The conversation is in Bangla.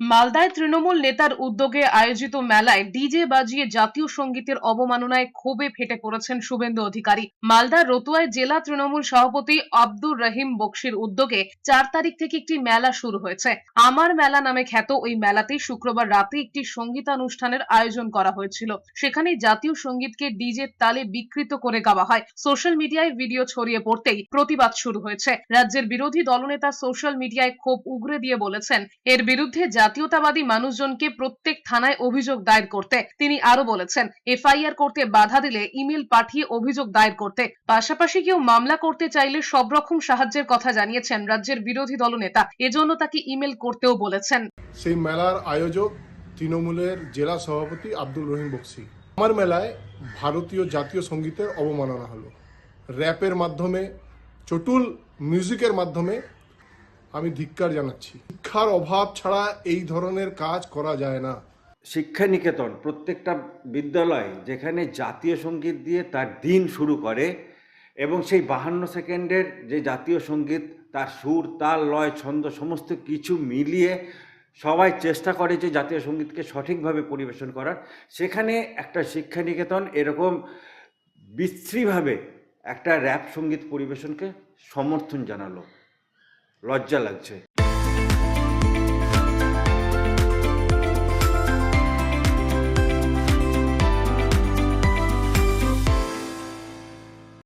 মালদায় তৃণমূল নেতার উদ্যোগে আয়োজিত মেলায় ডিজে বাজিয়ে জাতীয় সঙ্গীতের অবমাননায় ক্ষোভে ফেটে পড়েছেন শুভেন্দু অধিকারী। মালদার রতুয়ায় জেলা তৃণমূল সভাপতি আব্দুর রহিম বক্সির উদ্যোগে চার তারিখ থেকে একটি মেলা শুরু হয়েছে। আমার মেলা নামে খ্যাত ওই মেলাতে শুক্রবার রাতে একটি সঙ্গীতানুষ্ঠানের আয়োজন করা হয়েছিল। সেখানে জাতীয় সঙ্গীতকে ডিজের তালে বিকৃত করে গাওয়া হয়। সোশ্যাল মিডিয়ায় ভিডিও ছড়িয়ে পড়তেই প্রতিবাদ শুরু হয়েছে। রাজ্যের বিরোধী দলনেতা সোশ্যাল মিডিয়ায় ক্ষোভ উগরে দিয়ে বলেছেন, এর বিরুদ্ধে জাতীয়তাবাদী মানুষজনকে প্রত্যেক থানায় অভিযোগ দায়ের করতে তিনি আরও বলেছেন, এফআইআর করতে বাধা দিলে ইমেল পাঠিয়ে অভিযোগ দায়ের করতে। পাশাপাশি কেউ মামলা করতে চাইলে সব রকম সাহায্যের কথা জানিয়েছেন রাজ্যের বিরোধী দলনেতা, এজন্য তাকে ইমেল করতেও বলেছেন। সেই মেলার আয়োজক তৃণমূলের জেলা সভাপতি আব্দুল রহিম বক্সি। আমার মেলায় ভারতীয় জাতীয় সঙ্গীতের অবমাননা হলো। র্যাপের মাধ্যমে, চটুল মিউজিকের মাধ্যমে আমি ধিক্কার জানাচ্ছি। শিক্ষার অভাব ছাড়া এই ধরনের কাজ করা যায় না। শিক্ষা নিকেতন প্রত্যেকটা বিদ্যালয় যেখানে জাতীয় সংগীত দিয়ে তার দিন শুরু করে এবং সেই বাহান্ন সেকেন্ডের যে জাতীয় সংগীত, তার সুর, তাল, লয়, ছন্দ সমস্ত কিছু মিলিয়ে সবাই চেষ্টা করে যে জাতীয় সঙ্গীতকে সঠিকভাবে পরিবেশন করার। সেখানে একটা শিক্ষা নিকেতন এরকম বিশ্রীভাবে একটা র্যাপ সংগীত পরিবেশনকে সমর্থন জানালো। লজ্জা লাগছে।